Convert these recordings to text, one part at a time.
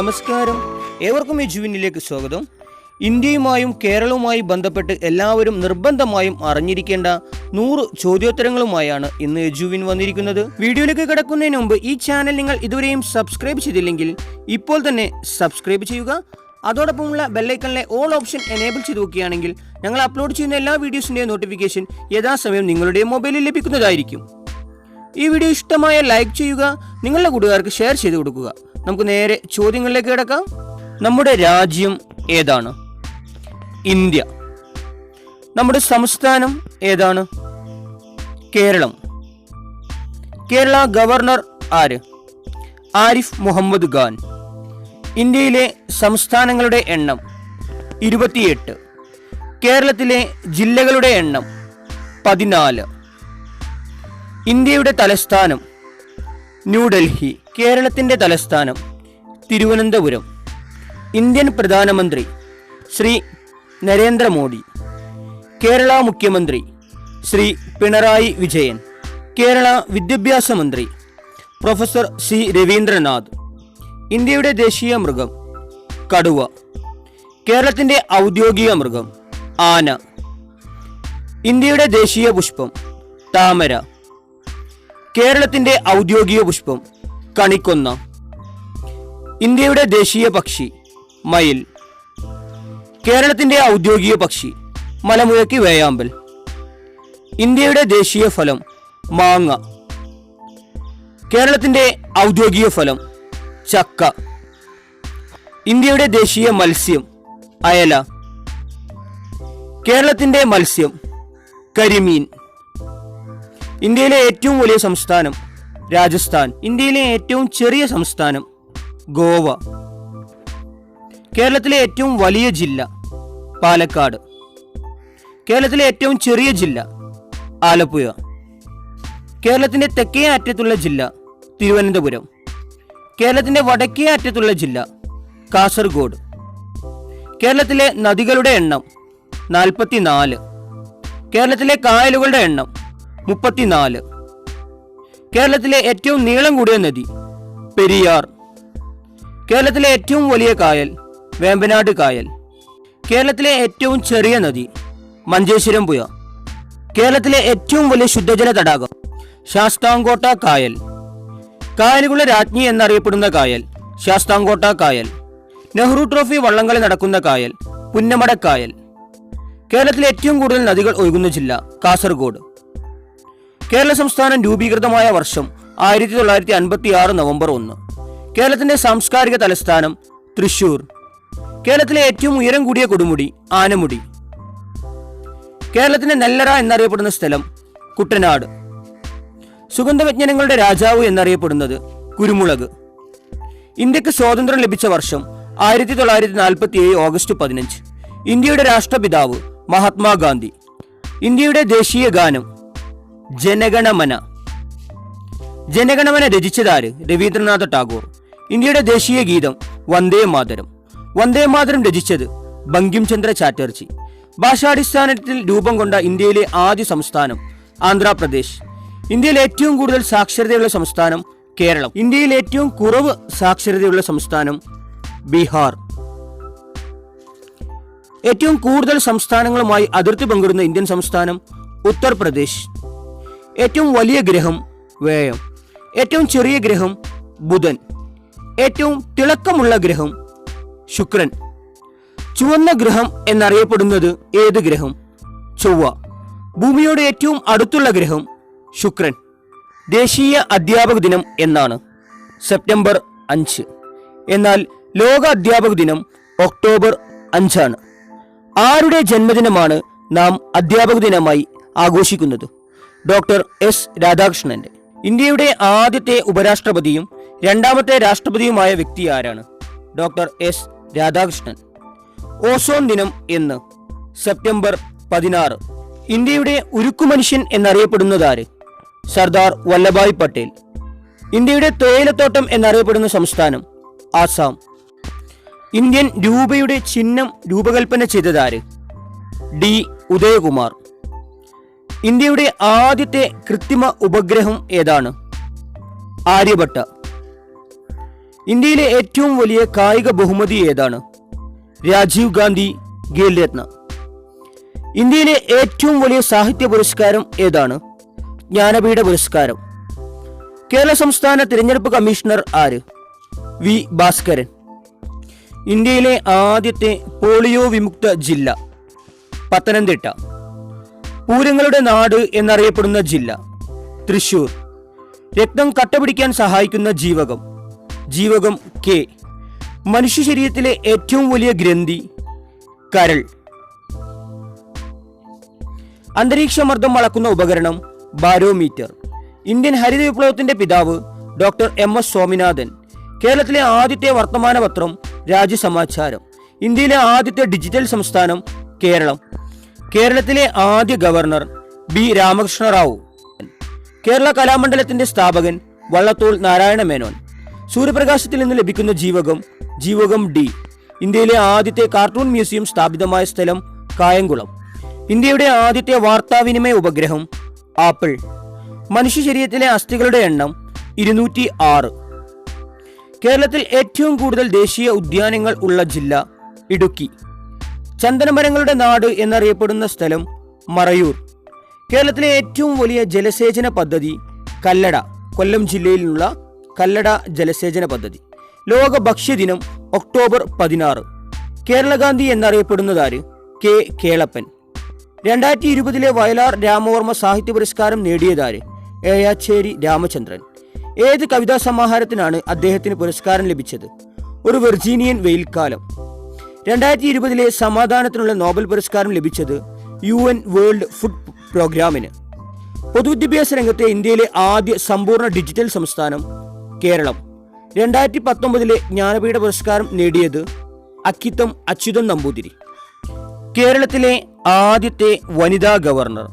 നമസ്കാരം. ഏവർക്കും ഈ ജുവിനിലേക്ക് സ്വാഗതം. ഇന്ത്യയുമായും കേരളവുമായി ബന്ധപ്പെട്ട് എല്ലാവരും നിർബന്ധമായും അറിഞ്ഞിരിക്കേണ്ട നൂറ് ചോദ്യോത്തരങ്ങളുമായാണ് ഇന്ന് യജുവിൻ വന്നിരിക്കുന്നത്. വീഡിയോയിലേക്ക് കിടക്കുന്നതിന് മുമ്പ് ഈ ചാനൽ നിങ്ങൾ ഇതുവരെയും സബ്സ്ക്രൈബ് ചെയ്തില്ലെങ്കിൽ ഇപ്പോൾ തന്നെ സബ്സ്ക്രൈബ് ചെയ്യുക. അതോടൊപ്പമുള്ള ബെല്ലൈക്കണിലെ ഓൾ ഓപ്ഷൻ എനേബിൾ ചെയ്ത് നോക്കുകയാണെങ്കിൽ ഞങ്ങൾ അപ്ലോഡ് ചെയ്യുന്ന എല്ലാ വീഡിയോസിന്റെയും നോട്ടിഫിക്കേഷൻ യഥാസമയം നിങ്ങളുടെ മൊബൈലിൽ ലഭിക്കുന്നതായിരിക്കും. ഈ വീഡിയോ ഇഷ്ടമായ ലൈക്ക് ചെയ്യുക നിങ്ങളുടെ കൂട്ടുകാർക്ക് ഷെയർ ചെയ്ത് കൊടുക്കുക. നമുക്ക് നേരെ ചോദ്യങ്ങളിലേക്ക് കിടക്കാം. നമ്മുടെ രാജ്യം ഏതാണ്? ഇന്ത്യ. നമ്മുടെ സംസ്ഥാനം ഏതാണ്? കേരളം. കേരള ഗവർണർ ആര്? ആരിഫ് മുഹമ്മദ് ഖാൻ. ഇന്ത്യയിലെ സംസ്ഥാനങ്ങളുടെ എണ്ണം ഇരുപത്തിയെട്ട്. കേരളത്തിലെ ജില്ലകളുടെ എണ്ണം പതിനാല്. ഇന്ത്യയുടെ തലസ്ഥാനം ന്യൂഡൽഹി കേരളത്തിന്റെ തലസ്ഥാനം തിരുവനന്തപുരം. ഇന്ത്യൻ പ്രധാനമന്ത്രി ശ്രീ നരേന്ദ്രമോദി കേരള മുഖ്യമന്ത്രി ശ്രീ പിണറായി വിജയൻ കേരള വിദ്യാഭ്യാസ മന്ത്രി പ്രൊഫസർ സി രവീന്ദ്രനാഥ് ഇന്ത്യയുടെ ദേശീയ മൃഗം കടുവ കേരളത്തിന്റെ ഔദ്യോഗിക മൃഗം ആന ഇന്ത്യയുടെ ദേശീയ പുഷ്പം താമര. കേരളത്തിന്റെ ഔദ്യോഗിക പുഷ്പം കണിക്കൊന്ന. ഇന്ത്യയുടെ ദേശീയ പക്ഷി മയിൽ. കേരളത്തിന്റെ ഔദ്യോഗിക പക്ഷി മലമുഴക്കി വേയാമ്പൽ. ഇന്ത്യയുടെ ദേശീയ ഫലം മാങ്ങ. കേരളത്തിന്റെ ഔദ്യോഗിക ഫലം ചക്ക. ഇന്ത്യയുടെ ദേശീയ മത്സ്യം അയല. കേരളത്തിന്റെ മത്സ്യം കരിമീൻ. ഇന്ത്യയിലെ ഏറ്റവും വലിയ സംസ്ഥാനം രാജസ്ഥാൻ ഇന്ത്യയിലെ ഏറ്റവും ചെറിയ സംസ്ഥാനം ഗോവ. കേരളത്തിലെ ഏറ്റവും വലിയ ജില്ല പാലക്കാട്. കേരളത്തിലെ ഏറ്റവും ചെറിയ ജില്ല ആലപ്പുഴ. കേരളത്തിന്റെ തെക്കേ അറ്റത്തുള്ള ജില്ല തിരുവനന്തപുരം. കേരളത്തിന്റെ വടക്കേ അറ്റത്തുള്ള ജില്ല കാസർഗോഡ്. കേരളത്തിലെ നദികളുടെ എണ്ണം നാൽപ്പത്തിനാല്. കേരളത്തിലെ കായലുകളുടെ എണ്ണം മുപ്പത്തിനാല്. കേരളത്തിലെ ഏറ്റവും നീളം കൂടിയ നദി പെരിയാർ. കേരളത്തിലെ ഏറ്റവും വലിയ കായൽ വേമ്പനാട് കായൽ. കേരളത്തിലെ ഏറ്റവും ചെറിയ നദി മഞ്ചേശ്വരം പുഴ. കേരളത്തിലെ ഏറ്റവും വലിയ ശുദ്ധജല തടാകം ശാസ്താംകോട്ട കായൽ. കായലുകളുടെ രാജ്ഞി എന്നറിയപ്പെടുന്ന കായൽ ശാസ്താംകോട്ട കായൽ. നെഹ്റു ട്രോഫി വള്ളംകളി നടക്കുന്ന കായൽ പുന്നമടക്കായൽ കേരളത്തിലെ ഏറ്റവും കൂടുതൽ നദികൾ ഒഴുകുന്ന ജില്ല കാസർഗോഡ്. കേരള സംസ്ഥാനം രൂപീകൃതമായ വർഷം ആയിരത്തി തൊള്ളായിരത്തി അൻപത്തി ആറ് നവംബർ ഒന്ന്. കേരളത്തിന്റെ സാംസ്കാരിക തലസ്ഥാനം തൃശൂർ. കേരളത്തിലെ ഏറ്റവും ഉയരം കൂടിയ കൊടുമുടി ആനമുടി. കേരളത്തിന്റെ നെല്ലറ എന്നറിയപ്പെടുന്ന സ്ഥലം കുട്ടനാട്. സുഗന്ധവ്യഞ്ജനങ്ങളുടെ രാജാവ് എന്നറിയപ്പെടുന്നത് കുരുമുളക്. ഇന്ത്യയ്ക്ക് സ്വാതന്ത്ര്യം ലഭിച്ച വർഷം ആയിരത്തി തൊള്ളായിരത്തി നാൽപ്പത്തി ഏഴ് ഓഗസ്റ്റ് പതിനഞ്ച്. ഇന്ത്യയുടെ രാഷ്ട്രപിതാവ് മഹാത്മാഗാന്ധി. ഇന്ത്യയുടെ ദേശീയ ഗാനം ജനഗണമന. ജനഗണമന രചിച്ചതാര്? രവീന്ദ്രനാഥ ടാഗോർ. ഇന്ത്യയുടെ ദേശീയ ഗീതം വന്ദേ മാതരം. വന്ദേ മാതരം രചിച്ചത് ബങ്കിം ചന്ദ്ര ചാറ്റർജി. ഭാഷാടിസ്ഥാനത്തിൽ രൂപം കൊണ്ട ഇന്ത്യയിലെ ആദ്യ സംസ്ഥാനം ആന്ധ്രാപ്രദേശ്. ഇന്ത്യയിൽ ഏറ്റവും കൂടുതൽ സാക്ഷരതയുള്ള സംസ്ഥാനം കേരളം. ഇന്ത്യയിൽ ഏറ്റവും കുറവ് സാക്ഷരതയുള്ള സംസ്ഥാനം ബീഹാർ. ഏറ്റവും കൂടുതൽ സംസ്ഥാനങ്ങളുമായി അതിർത്തി പങ്കിടുന്ന ഇന്ത്യൻ സംസ്ഥാനം ഉത്തർപ്രദേശ്. ഏറ്റവും വലിയ ഗ്രഹം വേയം ഏറ്റവും ചെറിയ ഗ്രഹം ബുധൻ ഏറ്റവും തിളക്കമുള്ള ഗ്രഹം ശുക്രൻ. ചുവന്ന ഗ്രഹം എന്നറിയപ്പെടുന്നത് ഏത് ഗ്രഹം? ചൊവ്വ. ഭൂമിയോട് ഏറ്റവും അടുത്തുള്ള ഗ്രഹം ശുക്രൻ. ദേശീയ അധ്യാപക ദിനം എന്നാണ്. സെപ്റ്റംബർ അഞ്ച്. എന്നാൽ ലോക അധ്യാപക ദിനം ഒക്ടോബർ അഞ്ചാണ്. ആരുടെ ജന്മദിനമാണ് നാം അധ്യാപക ദിനമായി ആഘോഷിക്കുന്നത്? ഡോക്ടർ എസ് രാധാകൃഷ്ണന്റെ. ഇന്ത്യയുടെ ആദ്യത്തെ ഉപരാഷ്ട്രപതിയും രണ്ടാമത്തെ രാഷ്ട്രപതിയുമായ വ്യക്തി ആരാണ്? Doctor S Radhakrishnan. ഓസോൺ ദിനം എന്ന് സെപ്റ്റംബർ പതിനാറ്. ഇന്ത്യയുടെ ഉരുക്കു മനുഷ്യൻ എന്നറിയപ്പെടുന്നതാര് സർദാർ വല്ലഭായ് പട്ടേൽ. ഇന്ത്യയുടെ തേയിലത്തോട്ടം എന്നറിയപ്പെടുന്ന സംസ്ഥാനം ആസാം. ഇന്ത്യൻ രൂപയുടെ ചിഹ്നം രൂപകൽപ്പന ചെയ്തതാര് ഡി ഉദയകുമാർ. ഇന്ത്യയുടെ ആദ്യത്തെ കൃത്രിമ ഉപഗ്രഹം ഏതാണ്? ആര്യഭട്ട. ഇന്ത്യയിലെ ഏറ്റവും വലിയ കായിക ബഹുമതി ഏതാണ്? രാജീവ് ഗാന്ധി ഖേൽ രത്ന ഇന്ത്യയിലെ ഏറ്റവും വലിയ സാഹിത്യ പുരസ്കാരം ഏതാണ്? ജ്ഞാനപീഠ പുരസ്കാരം. കേരള സംസ്ഥാന തിരഞ്ഞെടുപ്പ് കമ്മീഷണർ ആര്? വി. ഭാസ്കരൻ. ഇന്ത്യയിലെ ആദ്യത്തെ പോളിയോ വിമുക്ത ജില്ല പത്തനംതിട്ട. പൂരങ്ങളുടെ നാട് എന്നറിയപ്പെടുന്ന ജില്ല. തൃശൂർ രക്തം കട്ടപിടിക്കാൻ സഹായിക്കുന്ന ജീവകം. ജീവകം കെ മനുഷ്യ ശരീരത്തിലെ ഏറ്റവും വലിയ ഗ്രന്ഥി കരൾ. അന്തരീക്ഷ മർദ്ദം അളക്കുന്ന ഉപകരണം ബാരോമീറ്റർ. ഇന്ത്യൻ ഹരിത വിപ്ലവത്തിന്റെ പിതാവ് ഡോക്ടർ എം എസ് സ്വാമിനാഥൻ. കേരളത്തിലെ ആദ്യത്തെ വർത്തമാന പത്രം രാജ്യസമാചാരം. ഇന്ത്യയിലെ ആദ്യത്തെ ഡിജിറ്റൽ സംസ്ഥാനം കേരളം. കേരളത്തിലെ ആദ്യ ഗവർണർ ബി രാമകൃഷ്ണ റാവു കേരള കലാമണ്ഡലത്തിന്റെ സ്ഥാപകൻ വള്ളത്തോൾ നാരായണ മേനോൻ. സൂര്യപ്രകാശത്തിൽ നിന്ന് ലഭിക്കുന്ന ജീവകം ജീവകം ഡി. ഇന്ത്യയിലെ ആദ്യത്തെ കാർട്ടൂൺ മ്യൂസിയം സ്ഥാപിതമായ സ്ഥലം കായംകുളം. ഇന്ത്യയുടെ ആദ്യത്തെ വാർത്താവിനിമയ ഉപഗ്രഹം ആപ്പിൾ. മനുഷ്യ ശരീരത്തിലെ അസ്ഥികളുടെ എണ്ണം ഇരുന്നൂറ്റി ആറ് കേരളത്തിൽ ഏറ്റവും കൂടുതൽ ദേശീയ ഉദ്യാനങ്ങൾ ഉള്ള ജില്ല ഇടുക്കി. ചന്ദനമരങ്ങളുടെ നാട് എന്നറിയപ്പെടുന്ന സ്ഥലം മറയൂർ. കേരളത്തിലെ ഏറ്റവും വലിയ ജലസേചന പദ്ധതി കല്ലട കൊല്ലം ജില്ലയിലുള്ള കല്ലട ജലസേചന പദ്ധതി. ലോക ഭക്ഷ്യദിനം ഒക്ടോബർ പതിനാറ്. കേരളഗാന്ധി എന്നറിയപ്പെടുന്നതാര് കെ. കേളപ്പൻ. രണ്ടായിരത്തി ഇരുപതിലെ വയലാർ രാമവർമ്മ സാഹിത്യ പുരസ്കാരം നേടിയതാര് ഏയാച്ചേരി രാമചന്ദ്രൻ. ഏത് കവിതാ സമാഹാരത്തിനാണ് അദ്ദേഹത്തിന് പുരസ്കാരം ലഭിച്ചത്? ഒരു വെർജീനിയൻ വെയിൽക്കാലം. രണ്ടായിരത്തി ഇരുപതിലെ സമാധാനത്തിനുള്ള നോബൽ പുരസ്കാരം ലഭിച്ചത് യു എൻ വേൾഡ് ഫുഡ് പ്രോഗ്രാമിന്. പൊതുവിദ്യാഭ്യാസ രംഗത്തെ ഇന്ത്യയിലെ ആദ്യ സമ്പൂർണ ഡിജിറ്റൽ സംസ്ഥാനം കേരളം. രണ്ടായിരത്തി പത്തൊമ്പതിലെ ജ്ഞാനപീഠ പുരസ്കാരം നേടിയത് അക്കിത്തം അച്യുതൻ നമ്പൂതിരി. കേരളത്തിലെ ആദ്യത്തെ വനിതാ ഗവർണർ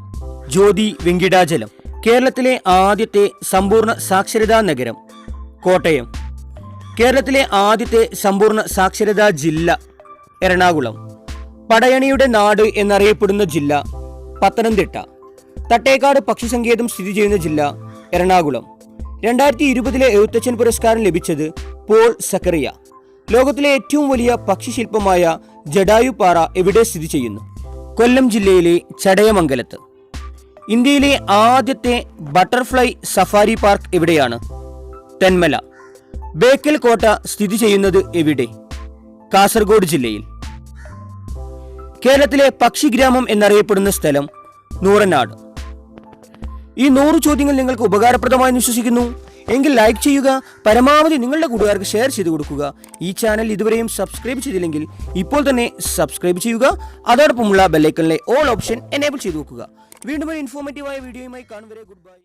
ജ്യോതി വെങ്കിടാചലം. കേരളത്തിലെ ആദ്യത്തെ സമ്പൂർണ സാക്ഷരതാ നഗരം കോട്ടയം. കേരളത്തിലെ ആദ്യത്തെ സമ്പൂർണ സാക്ഷരതാ ജില്ല എറണാകുളം പടയണിയുടെ നാട് എന്നറിയപ്പെടുന്ന ജില്ല പത്തനംതിട്ട. തട്ടേക്കാട് പക്ഷിസങ്കേതം സ്ഥിതി ചെയ്യുന്ന ജില്ല എറണാകുളം. രണ്ടായിരത്തി ഇരുപതിലെ എഴുത്തച്ഛൻ പുരസ്കാരം ലഭിച്ചത് പോൾ സക്കറിയ. ലോകത്തിലെ ഏറ്റവും വലിയ പക്ഷിശില്പമായ ജഡായുപാറ എവിടെ സ്ഥിതി ചെയ്യുന്നു? കൊല്ലം ജില്ലയിലെ ചടയമംഗലത്ത്. ഇന്ത്യയിലെ ആദ്യത്തെ ബട്ടർഫ്ലൈ സഫാരി പാർക്ക് എവിടെയാണ്? തെന്മല. ബേക്കൽ കോട്ട സ്ഥിതി ചെയ്യുന്നത് എവിടെ? കാസർഗോഡ് ജില്ലയിൽ. കേരളത്തിലെ പക്ഷിഗ്രാമം എന്നറിയപ്പെടുന്ന സ്ഥലം നൂറനാട്. ഈ നൂറ് ചോദ്യങ്ങൾ നിങ്ങൾക്ക് ഉപകാരപ്രദമായി വിശ്വസിക്കുന്നു. എങ്കിൽ ലൈക്ക് ചെയ്യുക പരമാവധി നിങ്ങളുടെ കൂട്ടുകാർക്ക് ഷെയർ ചെയ്ത് കൊടുക്കുക. ഈ ചാനൽ ഇതുവരെയും സബ്സ്ക്രൈബ് ചെയ്തില്ലെങ്കിൽ ഇപ്പോൾ തന്നെ സബ്സ്ക്രൈബ് ചെയ്യുക. അതോടൊപ്പമുള്ള ബെല്ലൈക്കണിലെ ഓൾ ഓപ്ഷൻ എനേബിൾ ചെയ്ത് വെക്കുക. വീണ്ടും ഒരു ഇൻഫോർമേറ്റീവായ വീഡിയോയുമായി കാണുവരെ ഗുഡ് ബൈ